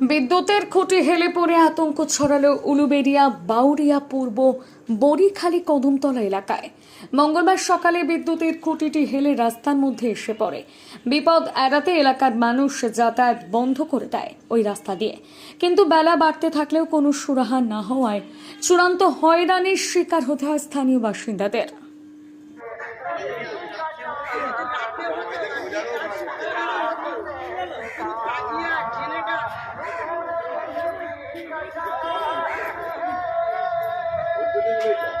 বিদ্যুতের খুঁটি হেলে পড়ে আতঙ্ক ছড়ালো উলুবেড়িয়া বাউরিয়া পূর্ব বড়িখালি কদমতলা এলাকায়। মঙ্গলবার সকালে বিদ্যুতের খুঁটিটি হেলে রাস্তার মধ্যে এসে পড়ে। বিপদ এড়াতে এলাকার মানুষ যাতায়াত বন্ধ করে দেয় ওই রাস্তা দিয়ে। কিন্তু বেলা বাড়তে থাকলেও কোনো সুরাহা না হওয়ায় চূড়ান্ত হয়রানির শিকার হতে হয় স্থানীয় বাসিন্দাদের। Gracias.